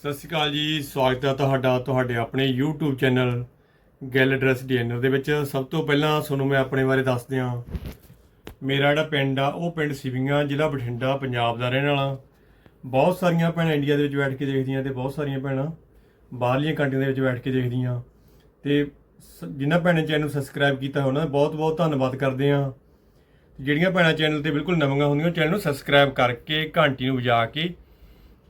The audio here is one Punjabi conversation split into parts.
ਸਤਿ ਸ਼੍ਰੀ ਅਕਾਲ ਜੀ, ਸਵਾਗਤ ਹੈ ਤੁਹਾਡਾ, ਤੁਹਾਡੇ ਆਪਣੇ YouTube channel Gill dress designer ਦੇ ਵਿੱਚ। ਸਭ ਤੋਂ ਪਹਿਲਾਂ ਤੁਹਾਨੂੰ ਮੈਂ ਆਪਣੇ ਬਾਰੇ ਦੱਸ ਦਿਆਂ ਮੇਰਾ ਜਿਹੜਾ ਪਿੰਡ ਆ, ਉਹ ਪਿੰਡ ਸਿਵੀਆਂ, ਜ਼ਿਲ੍ਹਾ ਬਠਿੰਡਾ, ਪੰਜਾਬ ਦਾ ਰਹਿਣ ਵਾਲਾ। ਬਹੁਤ ਸਾਰੀਆਂ ਭੈਣਾਂ ਇੰਡੀਆ ਦੇ ਵਿੱਚ ਬੈਠ ਕੇ ਦੇਖਦੀਆਂ ਤੇ ਬਹੁਤ ਸਾਰੀਆਂ ਭੈਣਾਂ ਬਾਹਰਲੀਆਂ ਕੰਟਰੀਆਂ ਦੇ ਵਿੱਚ ਬੈਠ ਕੇ ਦੇਖਦੀਆਂ। ਤੇ ਸ- ਜਿਨ੍ਹਾਂ ਭੈਣਾਂ ਚੈਨਲ ਨੂੰ ਸਬਸਕ੍ਰਾਈਬ ਕੀਤਾ ਉਹਨਾਂ ਦਾ ਬਹੁਤ ਬਹੁਤ ਧੰਨਵਾਦ ਕਰਦੇ ਹਾਂ। ਜਿਹੜੀਆਂ ਭੈਣਾਂ ਚੈਨਲ ਤੇ ਬਿਲਕੁਲ ਨਵੀਆਂ ਹੁੰਦੀਆਂ ਚੈਨਲ ਨੂੰ ਸਬਸਕ੍ਰਾਈਬ ਕਰਕੇ ਘੰਟੀ ਨੂੰ ਵਜਾ ਕੇ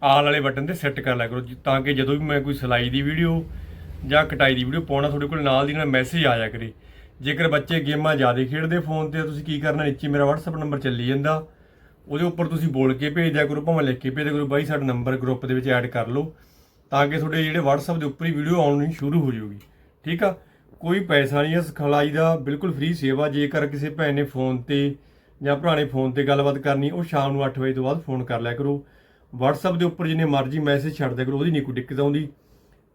ਆਲ ਵਾਲੇ ਬਟਨ ਤੇ ਸੈੱਟ ਕਰ ਲਿਆ ਕਰੋ ਜੀ, ਤਾਂ ਕਿ ਜਦੋਂ ਵੀ ਮੈਂ ਕੋਈ ਸਿਲਾਈ ਦੀ ਵੀਡੀਓ ਜਾਂ ਕਟਾਈ ਦੀ ਵੀਡੀਓ ਪਾਉਣਾ ਤੁਹਾਡੇ ਕੋਲ ਨਾਲ ਦੀ ਨਾਲ ਮੈਸੇਜ ਆ ਜਾ ਕਰੇ। ਜੇਕਰ ਬੱਚੇ ਗੇਮਾਂ ਜ਼ਿਆਦਾ ਖੇਡਦੇ ਫੋਨ ਤੇ ਤੁਸੀਂ ਕੀ ਕਰਨਾ? ਨੀਚੇ ਮੇਰਾ WhatsApp ਨੰਬਰ ਚੱਲੀ ਜਾਂਦਾ। ਉਹਦੇ ਉੱਪਰ ਤੁਸੀਂ ਬੋਲ ਕੇ ਭੇਜ ਦਿਆ ਕਰੋ ਭਾਵੇਂ ਲਿਖ ਕੇ ਭੇਜ ਦਿਆ ਕਰੋ ਬਾਈ ਸਾਡਾ ਨੰਬਰ ਗਰੁੱਪ ਦੇ ਵਿੱਚ ਐਡ ਕਰ ਲਓ ਤਾਂ ਕਿ ਤੁਹਾਡੇ ਜਿਹੜੇ WhatsApp ਦੇ ਉੱਪਰ ਹੀ ਵੀਡੀਓ ਆਉਣੀ ਸ਼ੁਰੂ ਹੋ ਜਾਊਗੀ। ਠੀਕ ਆ? ਕੋਈ ਪੈਸਾ ਨਹੀਂ ਹੈ ਸਿਖਲਾਈ ਦਾ ਬਿਲਕੁਲ ਫ੍ਰੀ ਸੇਵਾ ਜੇਕਰ ਕਿਸੇ ਭੈਣ ਨੇ ਫੋਨ ਤੇ ਜਾਂ ਭਰਾ ਨੇ ਫੋਨ ਤੇ ਗੱਲਬਾਤ ਕਰਨੀ ਉਹ ਸ਼ਾਮ ਨੂੰ 8 ਵਜੇ ਤੋਂ ਬਾਅਦ ਫੋਨ ਕਰ ਲਿਆ ਕਰੋ। WhatsApp ਦੇ ਉੱਪਰ ਜਿੰਨੇ ਮਰਜ਼ੀ ਮੈਸੇਜ ਛੱਡ ਕਰੋ, ਉਹਦੀ ਨਹੀਂ ਕੋਈ ਦਿੱਕਤ ਆਉਂਦੀ।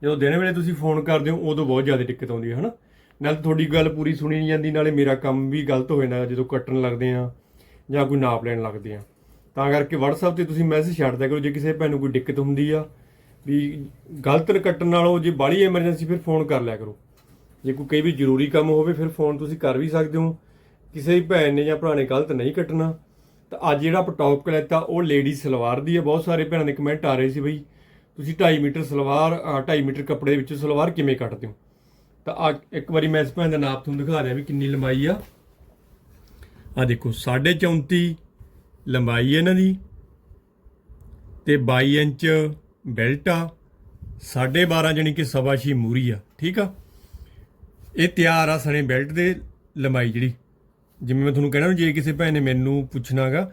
ਜਦੋਂ ਦਿਨ ਵੇਲੇ ਤੁਸੀਂ ਫੋਨ ਕਰਦੇ ਹੋ, ਉਦੋਂ ਬਹੁਤ ਜ਼ਿਆਦਾ ਦਿੱਕਤ ਆਉਂਦੀ ਹੈ, ਹਨਾ? ਨਾਲ ਤੁਹਾਡੀ ਗੱਲ ਪੂਰੀ ਸੁਣੀ ਨਹੀਂ ਜਾਂਦੀ, ਨਾਲੇ ਮੇਰਾ ਕੰਮ ਵੀ ਗਲਤ ਹੋ ਜਾਂਦਾ, ਜਦੋਂ ਕੱਟਣ ਲੱਗਦੇ ਆ ਜਾਂ ਕੋਈ ਨਾਪ ਲੈਣ ਲੱਗਦੇ ਆ ਤਾਂ ਕਰਕੇ WhatsApp ਤੇ ਤੁਸੀਂ ਮੈਸੇਜ ਛੱਡ ਕਰੋ, ਜੇ ਕਿਸੇ ਭੈਣ ਨੂੰ ਕੋਈ ਦਿੱਕਤ ਹੁੰਦੀ ਆ, ਵੀ ਗਲਤ ਕੱਟਣ ਨਾਲੋਂ ਜੇ ਬਾਹਲੀ ਐਮਰਜੈਂਸੀ ਫਿਰ ਫੋਨ ਕਰ ਲਿਆ ਕਰੋ। ਜੇ ਕੋਈ ਕਈ ਵੀ ਜ਼ਰੂਰੀ ਕੰਮ ਹੋਵੇ, ਫਿਰ ਫੋਨ ਤੁਸੀਂ ਕਰ ਵੀ ਸਕਦੇ ਹੋ। ਕਿਸੇ ਵੀ ਭੈਣ ਨੇ ਜਾਂ ਭਰਾ ਨੇ ਗਲਤ ਨਹੀਂ ਕੱਟਣਾ। ਤਾਂ ਅੱਜ ਜਿਹੜਾ ਆਪਾਂ ਟੌਪਿਕ ਲੈਤਾ ਉਹ ਲੇਡੀ ਸਲਵਾਰ ਦੀ ਹੈ ਬਹੁਤ ਸਾਰੇ ਭੈਣਾਂ ਦੇ ਕਮੈਂਟ ਆ ਰਹੇ ਸੀ ਬਈ, ਤੁਸੀਂ 2.5 ਮੀਟਰ ਸਲਵਾਰ 2.5 ਮੀਟਰ ਕੱਪੜੇ ਦੇ ਵਿੱਚ ਸਲਵਾਰ ਕਿਵੇਂ ਕੱਟਦੇ ਹੋ? ਤਾਂ ਆ ਇੱਕ ਵਾਰੀ ਮੈਂ ਇਸ ਭੈਣ ਦਾ ਨਾਪ ਤੁਹਾਨੂੰ ਦਿਖਾ ਰਿਹਾ ਵੀ ਕਿੰਨੀ ਲੰਬਾਈ ਆ। ਆ ਦੇਖੋ 34.5 ਲੰਬਾਈ ਹੈ ਇਹਨਾਂ ਦੀ ਤੇ 22 ਇੰਚ ਬੈਲਟ ਆ 12.5 ਜਾਨੀ ਕਿ ਸਵਾ ਛੇ ਮੂਰੀ ਆ, ਠੀਕ ਆ? ਇਹ ਤਿਆਰ ਆ ਸਣੇ ਬੈਲਟ ਦੇ ਲੰਬਾਈ ਜਿਹੜੀ। ਜਿਵੇਂ ਮੈਂ ਤੁਹਾਨੂੰ ਕਹਿਣਾ, ਜੇ ਕਿਸੇ ਭੈਣ ਨੇ ਮੈਨੂੰ ਪੁੱਛਣਾਗਾ,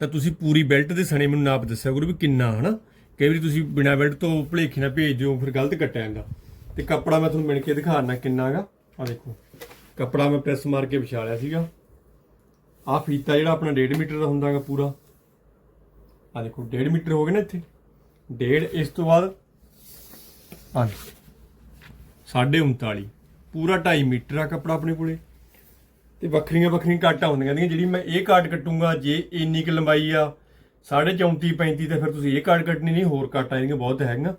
ਤਾਂ ਤੁਸੀਂ ਪੂਰੀ ਬੈਲਟ ਦੇ ਸਣੇ ਮੈਨੂੰ ਨਾਪ ਦੱਸਿਆ ਕਰੋ ਵੀ ਕਿੰਨਾ, ਹਨਾ? ਕਈ ਵਾਰੀ ਤੁਸੀਂ ਬਿਨਾ ਬੈਲਟ ਤੋਂ ਭਲੇਖੇ ਨਾਲ ਭੇਜ ਦਿਓ ਫਿਰ ਗਲਤ ਕੱਟਿਆ ਜਾਂਦਾ ਤੇ ਕੱਪੜਾ ਮੈਂ ਤੁਹਾਨੂੰ ਮਿਣ ਕੇ ਦਿਖਾਣਾ ਕਿੰਨਾਗਾ। ਆ ਦੇਖੋ, ਕੱਪੜਾ ਮੈਂ ਪ੍ਰੈਸ ਮਾਰ ਕੇ ਵਿਛਾ ਲਿਆ ਸੀਗਾ। ਆ ਫੀਤਾ ਜਿਹੜਾ ਆਪਣਾ 1.5 ਮੀਟਰ ਦਾ ਹੁੰਦਾਗਾ ਪੂਰਾ। ਆ ਦੇਖੋ 1.5 ਮੀਟਰ ਹੋ ਗਿਆ ਨਾ ਇੱਥੇ। 1.5 ਇਸ ਤੋਂ ਬਾਅਦ ਆ ਸਾਢੇ 39 ਪੂਰਾ 2.5 ਮੀਟਰ ਆ ਕੱਪੜਾ ਆਪਣੇ ਕੋਲੇ। ਤੇ ਵੱਖਰੀਆਂ ਵੱਖਰੀਆਂ ਕਾਟਾਂ ਹੁੰਦੀਆਂ ਨੇ ਜਿਹੜੀ ਮੈਂ ਇਹ ਕਾਟ ਕੱਟੂੰਗਾ ਜੇ ਇੰਨੀ ਕੁ ਲੰਬਾਈ ਆ 34 35 ਤੇ ਫਿਰ ਤੁਸੀਂ ਇਹ ਕਾਟ ਕੱਟਣੀ ਨਹੀਂ, ਹੋਰ ਕਾਟਾਂ ਜਿਹੜੀਆਂ ਬਹੁਤ ਹੈਗੀਆਂ।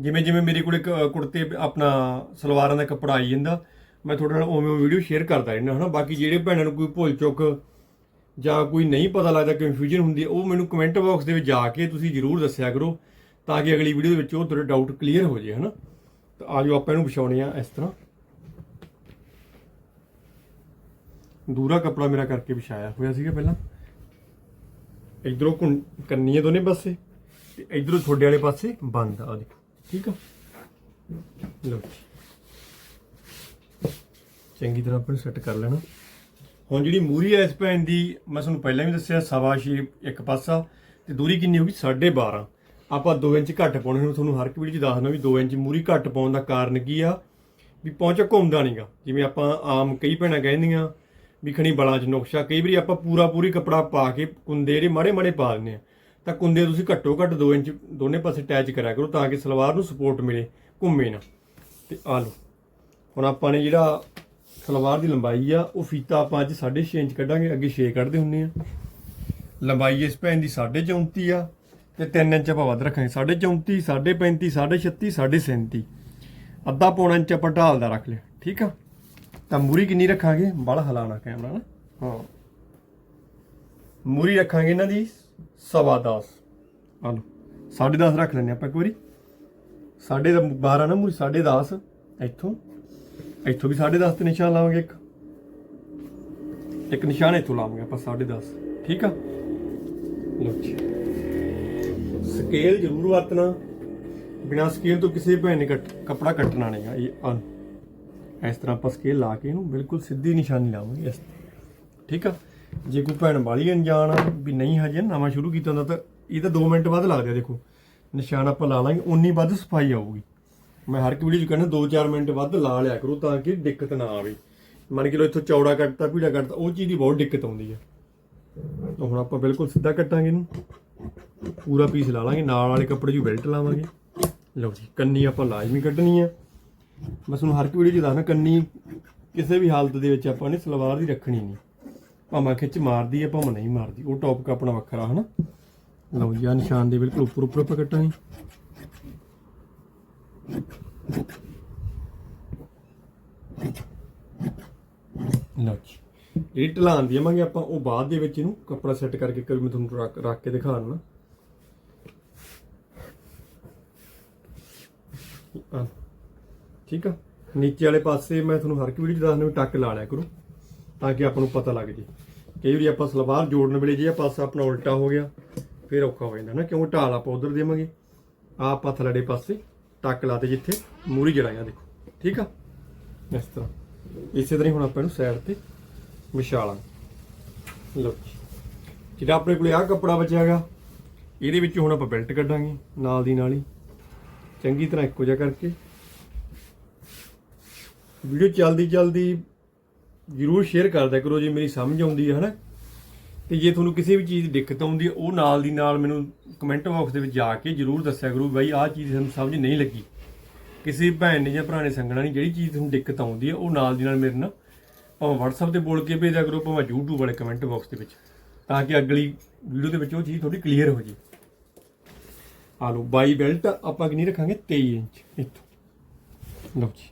ਜਿਵੇਂ ਜਿਵੇਂ ਮੇਰੇ ਕੋਲ ਕ- ਕੁੜਤੇ ਆਪਣਾ ਸਲਵਾਰਾਂ ਦਾ ਕੱਪੜਾ ਆਈ ਜਾਂਦਾ, ਮੈਂ ਤੁਹਾਡੇ ਨਾਲ ਉਵੇਂ ਵੀਡੀਓ ਸ਼ੇਅਰ ਕਰਦਾ ਰਹਿਣਾ ਹਨਾ? ਬਾਕੀ ਜਿਹੜੇ ਭੈਣਾਂ ਨੂੰ ਕੋਈ ਭੁੱਲ ਚੁੱਕ ਜਾਂ ਕੋਈ ਨਹੀਂ ਪਤਾ ਲੱਗਦਾ ਕਨਫਿਊਜ਼ਨ ਹੁੰਦੀ ਹੈ ਉਹ ਮੈਨੂੰ ਕਮੈਂਟ ਬਾਕਸ ਦੇ ਵਿੱਚ ਜਾ ਕੇ ਤੁਸੀਂ ਜਰੂਰ ਦੱਸਿਆ ਕਰੋ, ਤਾਂ ਕਿ ਅਗਲੀ ਵੀਡੀਓ ਦੇ ਵਿੱਚ ਉਹ ਤੁਹਾਡੇ ਡਾਊਟ ਕਲੀਅਰ ਹੋ ਜਾਏ, ਹਨਾ? ਤਾਂ ਆਜੋ ਆਪਾਂ ਇਹਨੂੰ ਵਿਛਾਉਣੇ ਆ ਇਸ ਤਰ੍ਹਾਂ। ਦੂਰਾ ਕੱਪੜਾ ਮੇਰਾ ਕਰਕੇ ਵਿਛਾਇਆ ਹੋਇਆ ਸੀਗਾ ਪਹਿਲਾਂ। ਇਧਰੋਂ ਕੰਨੀਆਂ ਦੋਨੇ ਪਾਸੇ ਤੇ ਇਧਰੋਂ ਤੁਹਾਡੇ ਵਾਲੇ ਪਾਸੇ ਬੰਦ ਆ ਦੇਖੋ ਠੀਕ ਆ? ਲਓ ਚੰਗੀ ਤਰ੍ਹਾਂ ਆਪਾਂ ਸੈੱਟ ਕਰ ਲੈਣਾ। ਹੁਣ ਜਿਹੜੀ ਮੂਰੀ ਹੈ ਇਸ ਭੈਣ ਦੀ, ਮੈਂ ਤੁਹਾਨੂੰ ਪਹਿਲਾਂ ਵੀ ਦੱਸਿਆ, ਸਵਾ ਛੇ ਇੱਕ ਪਾਸਾ ਤੇ ਦੂਰੀ ਕਿੰਨੀ ਹੋਗੀ 12.5 ਆਪਾਂ 2 ਇੰਚ ਘੱਟ ਪਾਉਣੇ ਨੂੰ, ਤੁਹਾਨੂੰ ਹਰ ਇੱਕ ਵੀਡੀਓ 'ਚ ਦੱਸਣਾ ਵੀ 2 ਇੰਚ ਮੂਰੀ ਘੱਟ ਪਾਉਣ ਦਾ ਕਾਰਨ ਕੀ ਆ? ਵੀ ਪਹੁੰਚ ਘੁੰਮਦਾ ਨਹੀਂਗਾ ਜਿਵੇਂ ਆਪਾਂ ਆਮ ਕਈ ਭੈਣਾਂ ਕਹਿੰਦੀਆਂ ਵੀ ਖਣੀ ਬਲਾਂ 'ਚ ਨੁਕਸ਼ਾ। ਕਈ ਵਾਰੀ ਆਪਾਂ ਪੂਰਾ ਪੂਰੀ ਕੱਪੜਾ ਪਾ ਕੇ ਕੁੰਦੇ ਜਿਹੜੇ ਮਾੜੇ ਮਾੜੇ ਪਾ ਦਿੰਦੇ ਆ। ਤਾਂ ਕੁੰਦੇ ਤੁਸੀਂ ਘੱਟੋ ਘੱਟ 2 ਇੰਚ ਦੋਨੇ ਪਾਸੇ ਅਟੈਚ ਕਰਿਆ ਕਰੋ ਤਾਂ ਕਿ ਸਲਵਾਰ ਨੂੰ ਸਪੋਰਟ ਮਿਲੇ ਘੁੰਮੇ ਨਾ। ਤੇ ਆ ਲਓ, ਹੁਣ ਆਪਾਂ ਨੇ ਜਿਹੜਾ ਸਲਵਾਰ ਦੀ ਲੰਬਾਈ ਆ, ਉਹ ਫੀਤਾ ਆਪਾਂ ਅੱਜ 6.5 ਇੰਚ ਕੱਢਾਂਗੇ, ਅੱਗੇ 6 ਕੱਢਦੇ ਹੁੰਨੇ ਆ। ਲੰਬਾਈ ਇਸ ਭੈਣ ਦੀ 34 ਆ ਤੇ 3 ਇੰਚ ਆਪਾਂ ਵੱਧ ਰੱਖਾਂਗੇ 34 35 36 37 ਅੱਧਾ ਪੌਣਾ ਇੰਚ ਆਪਾਂ ਢਾਲ ਦਾ ਰੱਖ ਲਿਆ, ਠੀਕ ਆ? ਤਾਂ ਮੂਰੀ ਕਿੰਨੀ ਰੱਖਾਂਗੇ? ਬੜਾ ਹਲਾਣਾ ਕੈਮਰਾ ਨਾ। ਹਾਂ। ਮੂਰੀ ਰੱਖਾਂਗੇ ਇਹਨਾਂ ਦੀ ਸਵਾ 10 ਆ ਲਓ 10.5 ਰੱਖ ਲੈਂਦੇ ਆਪਾਂ ਇੱਕ ਵਾਰੀ। ਸਾਢੇ ਦਾ 12 ਨਾ ਮੂਰੀ 10.5 ਇੱਥੋਂ। ਇੱਥੋਂ ਵੀ 10.5 ਤੇ ਨਿਸ਼ਾਨ ਲਾਵਾਂਗੇ ਇੱਕ। ਇੱਕ ਨਿਸ਼ਾਨ ਇੱਥੋਂ ਲਾਵਾਂਗੇ ਆਪਾਂ 10.5 ਠੀਕ ਆ? ਲਓ ਜੀ। ਸਕੇਲ ਜ਼ਰੂਰ ਵਰਤਣਾ। ਬਿਨਾ ਸਕੇਲ ਤੋਂ ਕਿਸੇ ਭੈਣ ਨੇ ਕੱਟ- ਕੱਪੜਾ ਕੱਟਣਾ ਨਹੀਂਗਾ ਇਹ ਆ ਇਸ ਤਰ੍ਹਾਂ ਆਪਾਂ ਸਕੇਲ ਲਾ ਕੇ ਇਹਨੂੰ ਬਿਲਕੁਲ ਸਿੱਧੀ ਨਿਸ਼ਾਨੀ ਲਾਵਾਂਗੇ ਇਸ ਠੀਕ ਆ? ਜੇ ਕੋਈ ਭੈਣ ਵਾਲੀ ਅਣਜਾਣ ਆ ਵੀ ਨਹੀਂ ਹਜੇ ਨਵਾਂ ਸ਼ੁਰੂ ਕੀਤਾ ਹੁੰਦਾ ਤਾਂ ਇਹ ਤਾਂ 2 ਮਿੰਟ ਬਾਅਦ ਲੱਗਦੇ ਆ ਦੇਖੋ। ਨਿਸ਼ਾਨ ਆਪਾਂ ਲਾ ਲਾਂਗੇ ਉਨੀ ਵੱਧ ਸਫ਼ਾਈ ਆਊਗੀ। ਮੈਂ ਹਰ ਇੱਕ ਵੀਡੀਓ 'ਚ ਕਹਿੰਦਾ 2-4 ਮਿੰਟ ਵੱਧ ਲਾ ਲਿਆ ਕਰੋ ਤਾਂ ਕਿ ਦਿੱਕਤ ਨਾ ਆਵੇ। ਮੰਨ ਕੇ ਲੋ ਇੱਥੋਂ ਚੌੜਾ ਕੱਟਤਾ ਭੀੜਾ ਕੱਟਤਾ, ਉਹ ਚੀਜ਼ ਦੀ ਬਹੁਤ ਦਿੱਕਤ ਆਉਂਦੀ ਹੈ ਤਾਂ ਹੁਣ ਆਪਾਂ ਬਿਲਕੁਲ ਸਿੱਧਾ ਕੱਟਾਂਗੇ ਇਹਨੂੰ। ਪੂਰਾ ਪੀਸ ਲਾ ਲਾਂਗੇ, ਨਾਲ ਵਾਲੇ ਕੱਪੜੇ 'ਚ ਬੈਲਟ ਲਾਵਾਂਗੇ। ਲਓ ਜੀ, ਕੰਨੀ ਆਪਾਂ ਲਾਜ਼ਮੀ ਕੱਢਣੀ ਆ। ਮੈਂ ਤੁਹਾਨੂੰ ਹਰ ਇੱਕ ਵੀਡੀਓ 'ਚ ਦੱਸਦਾ ਕੰਨੀ ਕਿਸੇ ਵੀ ਹਾਲਤ ਦੇ ਵਿੱਚ ਆਪਾਂ ਨੇ ਸਲਵਾਰ ਦੀ ਰੱਖਣੀ ਨਹੀਂ। ਭਾਵੇਂ ਖਿੱਚ ਮਾਰਦੀ ਹੈ, ਭਾਵੇਂ ਨਹੀਂ ਮਾਰਦੀ, ਉਹ ਟੌਪਿਕ ਆਪਣਾ ਵੱਖਰਾ, ਹਨਾ? ਲਓ ਜੀ ਆ ਨਿਸ਼ਾਨ ਦੇ ਬਿਲਕੁਲ ਉੱਪਰ ਉੱਪਰ ਆਪਾਂ ਕੱਟਾਂਗੇ। ਲਓ ਜੀ ਇਹ ਢਲਾਨ ਦੇਵਾਂਗੇ ਆਪਾਂ, ਉਹ ਬਾਅਦ ਦੇ ਵਿੱਚ ਇਹਨੂੰ ਕੱਪੜਾ ਸੈੱਟ ਕਰਕੇ ਕਰ ਮੈਂ ਤੁਹਾਨੂੰ ਰੱਖ ਕੇ ਦਿਖਾ ਦਿੰਦਾ। ਠੀਕ ਆ? ਨੀਚੇ ਵਾਲੇ ਪਾਸੇ ਮੈਂ ਤੁਹਾਨੂੰ ਹਰ ਇੱਕ ਵੀਡੀਓ 'ਚ ਦੱਸਦਾ ਵੀ ਟੱਕ ਲਾ ਲਿਆ ਕਰੋ, ਤਾਂ ਕਿ ਆਪਾਂ ਨੂੰ ਪਤਾ ਲੱਗ ਜੇ। ਕਈ ਵਾਰੀ ਆਪਾਂ ਸਲਵਾਰ ਜੋੜਨ ਵੇਲੇ ਜੇ ਪਾਸਾ ਆਪਣਾ ਉਲਟਾ ਹੋ ਗਿਆ, ਫਿਰ ਔਖਾ ਹੋ ਜਾਂਦਾ ਨਾ, ਕਿਉਂ? ਢਾਲ ਆਪਾਂ ਉਧਰ ਦੇਵਾਂਗੇ। ਆ ਆਪਾਂ ਥਲੜੇ ਪਾਸੇ ਟੱਕ ਲਾਤੇ ਜਿੱਥੇ ਮੂਰੀ ਜੜਾਇਆ ਦੇਖੋ, ਠੀਕ ਆ? ਇਸ ਤਰ੍ਹਾਂ। ਇਸੇ ਤਰ੍ਹਾਂ ਹੀ ਹੁਣ ਆਪਾਂ ਇਹਨੂੰ ਸਾਈਡ ਤੇ ਵਿਛਾ ਲਾਂਗੇ ਲਓ ਜਿਹੜਾ ਆਪਣੇ ਕੋਲੇ ਆਹ ਕੱਪੜਾ ਬਚਿਆਗਾ ਇਹਦੇ ਵਿੱਚ ਹੁਣ ਆਪਾਂ ਬੈਲਟ ਕੱਢਾਂਗੇ, ਨਾਲ ਦੀ ਨਾਲ ਹੀ। ਚੰਗੀ ਤਰ੍ਹਾਂ ਇੱਕੋ ਜਿਹਾ ਕਰਕੇ। ਵੀਡੀਓ ਚੱਲਦੀ ਚੱਲਦੀ ਜਰੂਰ ਸ਼ੇਅਰ ਕਰਦਾ ਕਰੋ ਜੇ ਮੇਰੀ ਸਮਝ ਆਉਂਦੀ ਹੈ, ਹਨਾ? ਤੇ ਜੇ ਤੁਹਾਨੂੰ ਕਿਸੇ ਵੀ ਚੀਜ਼ ਦੀ ਦਿੱਕਤ ਆਉਂਦੀ ਹੈ, ਉਹ ਨਾਲ ਦੀ ਨਾਲ ਮੈਨੂੰ ਕਮੈਂਟ ਬਾਕਸ ਦੇ ਵਿੱਚ ਜਾ ਕੇ ਜਰੂਰ ਦੱਸਿਆ ਕਰੋ ਬਾਈ, ਆਹ ਚੀਜ਼ ਸਾਨੂੰ ਸਮਝ ਨਹੀਂ ਲੱਗੀ। ਕਿਸੇ ਭੈਣ ਨੇ ਜਾਂ ਭਰਾ ਨੇ ਸੰਗਣਾ ਨਹੀਂ, ਜਿਹੜੀ ਚੀਜ਼ ਤੁਹਾਨੂੰ ਦਿੱਕਤ ਆਉਂਦੀ ਹੈ, ਉਹ ਨਾਲ ਦੀ ਨਾਲ ਮੇਰੇ ਨਾਲ ਭਾਵੇਂ WhatsApp ਤੇ ਬੋਲ ਕੇ ਭੇਜਿਆ ਕਰੋ, ਭਾਵੇਂ YouTube ਵਾਲੇ ਕਮੈਂਟ ਬਾਕਸ ਦੇ ਵਿੱਚ, ਤਾਂ ਕਿ ਅਗਲੀ ਵੀਡੀਓ ਦੇ ਵਿੱਚ ਉਹ ਚੀਜ਼ ਥੋੜੀ ਕਲੀਅਰ ਹੋ ਜੇ। ਆ ਲਓ, ਬਾਈ ਬੈਲਟ ਆਪਾਂ ਕਿੰਨੀ ਰੱਖਾਂਗੇ? 23 ਇੰਚ, ਇੱਥੋਂ। ਲਓ ਜੀ।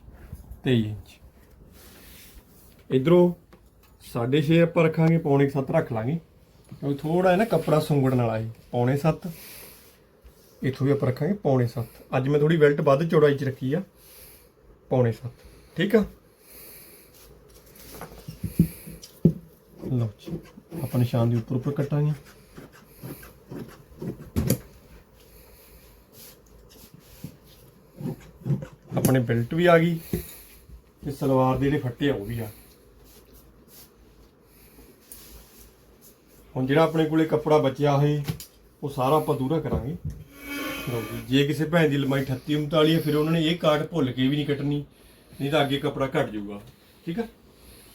23 ਇੰਚ। ਇਧਰੋਂ 6.5 ਆਪਾਂ ਰੱਖਾਂਗੇ, ਪੌਣੇ 7 ਰੱਖ ਲਾਂਗੇ। ਕਿਉਂਕਿ ਥੋੜਾ ਹੈ ਨਾ ਕੱਪੜਾ ਸੁੰਗੜਨ ਵਾਲਾ ਹੈ ਪੌਣੇ 7 ਇੱਥੋਂ ਵੀ ਆਪਾਂ ਰੱਖਾਂਗੇ, ਪੌਣੇ 7 ਅੱਜ ਮੈਂ ਥੋੜੀ ਬੈਲਟ ਵੱਧ ਚੌੜਾਈ ਚ ਰੱਖੀ ਆ, ਪੌਣੇ 7 ਠੀਕ ਆ? ਲਓ ਜੀ, ਆਪਾਂ ਨਿਸ਼ਾਨ ਦੇ ਉੱਪਰ ਉੱਪਰ ਕੱਟਾਂਗੇ। ਆਪਣੇ ਬੈਲਟ ਵੀ ਆ ਗਈ। ਤੇ ਸਲਵਾਰ ਦੇ ਜਿਹੜੇ ਫੱਟੇ ਆ ਉਹ ਵੀ ਆ। ਹੁਣ ਜਿਹੜਾ ਆਪਣੇ ਕੋਲੇ ਕੱਪੜਾ ਬਚਿਆ ਹੈ ਉਹ ਸਾਰਾ ਆਪਾਂ ਦੂਰਾ ਕਰਾਂਗੇ। ਲਓ ਜੀ, ਜੇ ਕਿਸੇ ਭੈਣ ਦੀ ਲੰਬਾਈ 38 39 ਹੈ ਫਿਰ ਉਹਨਾਂ ਨੇ ਇਹ ਕਾਟ ਭੁੱਲ ਕੇ ਵੀ ਨਹੀਂ ਕੱਟਣੀ, ਨਹੀਂ ਤਾਂ ਅੱਗੇ ਕੱਪੜਾ ਘਟ ਜਾਊਗਾ। ਠੀਕ ਆ?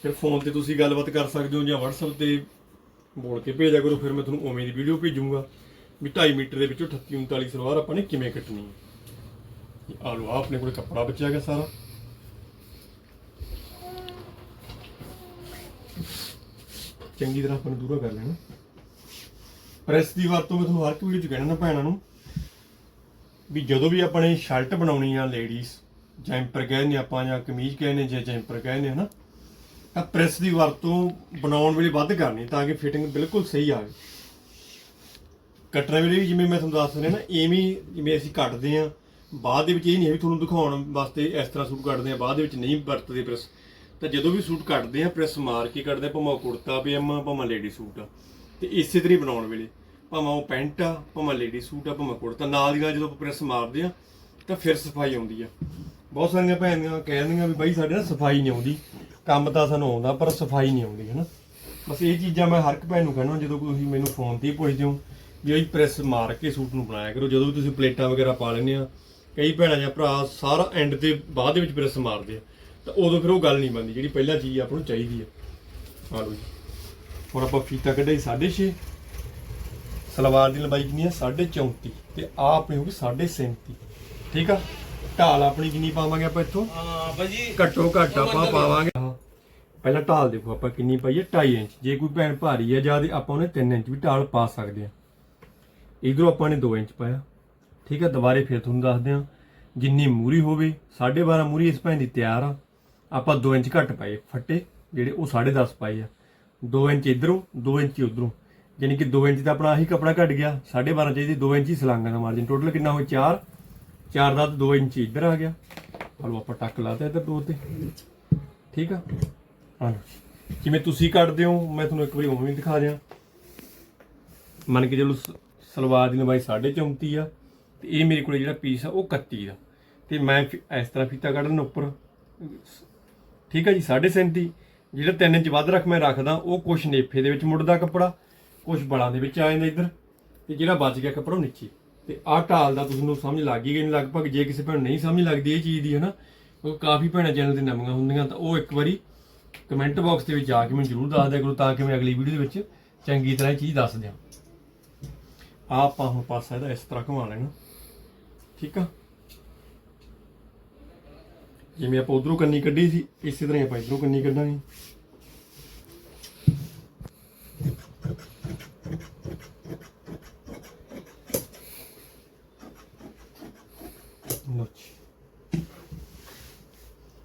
ਫਿਰ ਫੋਨ ਤੇ ਤੁਸੀਂ ਗੱਲਬਾਤ ਕਰ ਸਕਦੇ ਹੋ ਜਾਂ WhatsApp ਤੇ ਬੋਲ ਕੇ ਭੇਜਿਆ ਕਰੋ, ਫਿਰ ਮੈਂ ਤੁਹਾਨੂੰ ਉਵੇਂ ਦੀ ਵੀਡੀਓ ਭੇਜੂੰਗਾ ਵੀ 2.5 ਮੀਟਰ ਦੇ ਵਿੱਚੋਂ 38 39 ਸਲਵਾਰ ਆਪਾਂ ਨੇ ਕਿਵੇਂ ਕੱਟਣੀ ਹੈ ਆ ਲਓ, ਆਹ ਆਪਣੇ ਕੋਲ ਕੱਪੜਾ ਬਚਿਆ ਗਿਆ ਸਾਰਾ। ਚੰਗੀ ਤਰ੍ਹਾਂ ਆਪਾਂ ਨੂੰ ਦੂਰਾ ਕਰ ਲੈਣਾ। ਪ੍ਰੈਸ ਦੀ ਵਰਤੋਂ ਮੈਂ ਤੁਹਾਨੂੰ ਹਰ ਇੱਕ ਵੀਡੀਓ 'ਚ ਕਹਿਣਾ ਨਾ ਭੈਣਾਂ ਨੂੰ, ਵੀ ਜਦੋਂ ਵੀ ਆਪਾਂ ਨੇ ਸ਼ਰਟ ਬਣਾਉਣੀ ਆ ਲੇਡੀਜ਼ ਜੈਂਪਰ ਕਹਿੰਦੇ ਆਪਾਂ, ਜਾਂ ਕਮੀਜ਼ ਕਹਿੰਦੇ ਜਾਂ ਜੈਂਪਰ ਕਹਿੰਦੇ ਹਨਾ, ਤਾਂ ਪ੍ਰੈਸ ਦੀ ਵਰਤੋਂ ਬਣਾਉਣ ਵੇਲੇ ਵੱਧ ਕਰਨੀ ਤਾਂ ਕਿ ਫਿਟਿੰਗ ਬਿਲਕੁਲ ਸਹੀ ਆਵੇ ਕੱਟਣ ਵੇਲੇ ਵੀ ਜਿਵੇਂ ਮੈਂ ਤੁਹਾਨੂੰ ਦੱਸ ਰਿਹਾ ਨਾ, ਐਵੇਂ ਹੀ ਜਿਵੇਂ ਅਸੀਂ ਕੱਟਦੇ ਆ ਬਾਅਦ ਦੇ ਵਿੱਚ ਇਹ ਨਹੀਂ ਹੈ ਵੀ ਤੁਹਾਨੂੰ ਦਿਖਾਉਣ ਵਾਸਤੇ ਇਸ ਤਰ੍ਹਾਂ ਸੂਟ ਕੱਟਦੇ ਆ ਬਾਅਦ ਦੇ ਵਿੱਚ ਨਹੀਂ ਵਰਤਦੇ ਪ੍ਰੈਸ ਤਾਂ ਜਦੋਂ ਵੀ ਸੂਟ ਕੱਢਦੇ ਆ ਪ੍ਰੈਸ ਮਾਰ ਕੇ ਕੱਢਦੇ ਆ, ਭਾਵੇਂ ਉਹ ਕੁੜਤਾ ਪਜਾਮਾ, ਭਾਵੇਂ ਲੇਡੀ ਸੂਟ ਆ। ਤੇ ਇਸੇ ਤਰ੍ਹਾਂ ਹੀ ਬਣਾਉਣ ਵੇਲੇ, ਭਾਵੇਂ ਉਹ ਪੈਂਟ ਆ, ਭਾਵੇਂ ਲੇਡੀ ਸੂਟ ਆ, ਭਾਵੇਂ ਕੁੜਤਾ, ਨਾਲ ਦੀ ਨਾਲ ਜਦੋਂ ਆਪਾਂ ਪ੍ਰੈਸ ਮਾਰਦੇ ਆ, ਤਾਂ ਫਿਰ ਸਫ਼ਾਈ ਆਉਂਦੀ ਆ। ਬਹੁਤ ਸਾਰੀਆਂ ਭੈਣਾਂ ਕਹਿੰਦੀਆਂ ਵੀ ਬਾਈ, ਸਾਡੇ ਨਾਲ ਸਫ਼ਾਈ ਨਹੀਂ ਆਉਂਦੀ। ਕੰਮ ਤਾਂ ਸਾਨੂੰ ਆਉਂਦਾ, ਪਰ ਸਫ਼ਾਈ ਨਹੀਂ ਆਉਂਦੀ, ਹਨਾ? ਬਸ ਇਹ ਚੀਜ਼ਾਂ ਮੈਂ ਹਰ ਇੱਕ ਭੈਣ ਨੂੰ ਕਹਿਣਾ, ਜਦੋਂ ਕੋਈ ਤੁਸੀਂ ਮੈਨੂੰ ਫੋਨ ਤੇ ਹੀ ਪੁੱਛਦੇ ਹੋ ਵੀ ਇਹ ਪ੍ਰੈਸ ਮਾਰ ਕੇ ਸੂਟ ਨੂੰ ਬਣਾਇਆ ਕਰੋ। ਜਦੋਂ ਵੀ ਤੁਸੀਂ ਪਲੇਟਾਂ ਵਗੈਰਾ ਪਾ ਲੈਂਦੇ ਆ, ਕਈ ਭੈਣਾਂ ਜਾਂ ਭਰਾ ਸਾਰਾ ਐਂਡ ਤੇ ਬਾਅਦ ਦੇ ਵਿੱਚ ਪ੍ਰੈਸ ਮਾਰਦੇ ਆ। ਤਾਂ ਉਦੋਂ ਫਿਰ ਉਹ ਗੱਲ ਨਹੀਂ ਬਣਦੀ ਜਿਹੜੀ ਪਹਿਲਾਂ ਚੀਜ਼ ਆਪਾਂ ਨੂੰ ਚਾਹੀਦੀ ਆ। ਆ ਲਓ ਜੀ ਹੁਣ ਆਪਾਂ ਫੀਤਾ ਕੱਢਿਆ 6.5 ਸਲਵਾਰ ਦੀ ਲੰਬਾਈ ਕਿੰਨੀ ਆ? 34.5 ਤੇ ਆ ਆਪਣੀ ਹੋਊਗੀ 37.5 ਠੀਕ ਆ? ਢਾਲ ਆਪਣੀ ਕਿੰਨੀ ਪਾਵਾਂਗੇ ਆਪਾਂ ਇੱਥੋਂ? ਹਾਂ ਭਾਜੀ ਘੱਟੋ ਘੱਟ ਆਪਾਂ ਪਾਵਾਂਗੇ। ਪਹਿਲਾਂ ਢਾਲ ਦੇਖੋ ਆਪਾਂ ਕਿੰਨੀ ਪਾਈ ਹੈ 2.5 ਇੰਚ। ਜੇ ਕੋਈ ਭੈਣ ਭਾਰੀ ਹੈ ਜ਼ਿਆਦਾ ਆਪਾਂ ਉਹਨੇ 3 ਇੰਚ ਵੀ ਢਾਲ ਪਾ ਸਕਦੇ ਆ। ਇਧਰੋਂ ਆਪਾਂ ਨੇ 2 ਇੰਚ ਪਾਇਆ। ਠੀਕ ਹੈ ਦੁਬਾਰੇ ਫਿਰ ਤੁਹਾਨੂੰ ਦੱਸਦੇ ਆ। ਜਿੰਨੀ ਮੂਰੀ ਹੋਵੇ 12.5 ਮੂਰੀ ਇਸ ਭੈਣ ਦੀ ਤਿਆਰ ਆ। ਆਪਾਂ 2 ਇੰਚ ਘੱਟ ਪਾਏ ਫੱਟੇ, ਜਿਹੜੇ ਉਹ 10.5 ਪਾਏ ਆ। 2 ਇੰਚ ਇਧਰੋਂ 2 ਇੰਚ ਉਧਰੋਂ। ਯਾਨੀ ਕਿ 2 ਇੰਚ ਦਾ ਆਪਣਾ ਆਹੀ ਕੱਪੜਾ ਘਟ ਗਿਆ 12.5 ਚਾਹੀਦੀ 2 ਇੰਚ ਹੀ ਸਲਾਂਗਾ ਦਾ ਮਾਰਜਨ ਟੋਟਲ ਕਿੰਨਾ ਹੋਇਆ? 4 4 ਦਾ 2 ਇੰਚ ਇੱਧਰ ਆ ਗਿਆ। ਹਲੋ ਆਪਾਂ ਟੱਕ ਲਾਤਾ ਇੱਧਰ ਦੋ ਤੇ। ਠੀਕ ਆ? ਆ ਜਿਵੇਂ ਤੁਸੀਂ ਕੱਟਦੇ ਹੋ, ਮੈਂ ਤੁਹਾਨੂੰ ਇੱਕ ਵਾਰੀ ਉਵੇਂ ਹੀ ਦਿਖਾ ਦਿਆਂ। ਮੰਨ ਕੇ ਚਲੋ ਸ- ਸਲਵਾਰ ਦੀ ਲੰਬਾਈ 34.5 ਆ, ਤੇ ਇਹ ਮੇਰੇ ਕੋਲ ਜਿਹੜਾ ਪੀਸ ਆ, ਉਹ 31 ਦਾ। ਤੇ ਮੈਂ ਫਿ- ਇਸ ਤਰ੍ਹਾਂ ਫੀਤਾ ਕੱਢਣ ਉੱਪਰ ਠੀਕ ਆ ਜੀ 37.5 ਜਿਹੜਾ 3 ਇੰਚ ਵੱਧ ਰੱਖ ਮੈਂ ਰੱਖਦਾ, ਉਹ ਕੁਛ ਨੇਫੇ ਦੇ ਵਿੱਚ ਮੁੜਦਾ ਕੱਪੜਾ, ਕੁਛ ਬਲਾਂ ਦੇ ਵਿੱਚ ਆ ਜਾਂਦਾ ਇੱਧਰ, ਤੇ ਜਿਹੜਾ ਬਚ ਗਿਆ ਕੱਪੜਾ ਉਹ ਨੀਚੇ। ਤੇ ਆਹ ਢਾਲ ਦਾ ਤੁਹਾਨੂੰ ਸਮਝ ਲੱਗ ਗਈ ਗਈ ਲਗਭਗ ਜੇ ਕਿਸੇ ਭੈਣ ਨੂੰ ਨਹੀਂ ਸਮਝ ਲੱਗਦੀ ਇਹ ਚੀਜ਼ ਦੀ, ਹਨਾ ਕਿਉਂਕਿ ਕਾਫੀ ਭੈਣਾਂ ਚੈਨਲ ਤੇ ਨਵੀਆਂ ਹੁੰਦੀਆਂ, ਤਾਂ ਉਹ ਇੱਕ ਵਾਰੀ ਕਮੈਂਟ ਬਾਕਸ ਦੇ ਵਿੱਚ ਜਾ ਕੇ ਮੈਨੂੰ ਜਰੂਰ ਦੱਸ ਦਿਆ ਕਰੋ, ਤਾਂ ਕਿ ਮੈਂ ਅਗਲੀ ਵੀਡੀਓ ਦੇ ਵਿੱਚ ਚੰਗੀ ਤਰ੍ਹਾਂ ਇਹ ਚੀਜ਼ ਦੱਸ ਦਿਆਂ। ਆਹ ਆਪਾਂ ਹੁਣ ਪਾਸਾ ਇਹਦਾ ਇਸ ਤਰ੍ਹਾਂ ਘੁਮਾ ਲੈਣਾ। ਠੀਕ ਆ? ਜਿਵੇਂ ਆਪਾਂ ਉਧਰੋਂ ਕੰਨੀ ਕੱਢੀ ਸੀ, ਇਸੇ ਤਰ੍ਹਾਂ ਹੀ ਆਪਾਂ ਇਧਰੋਂ ਕੰਨੀ ਕੱਢਾਂਗੇ।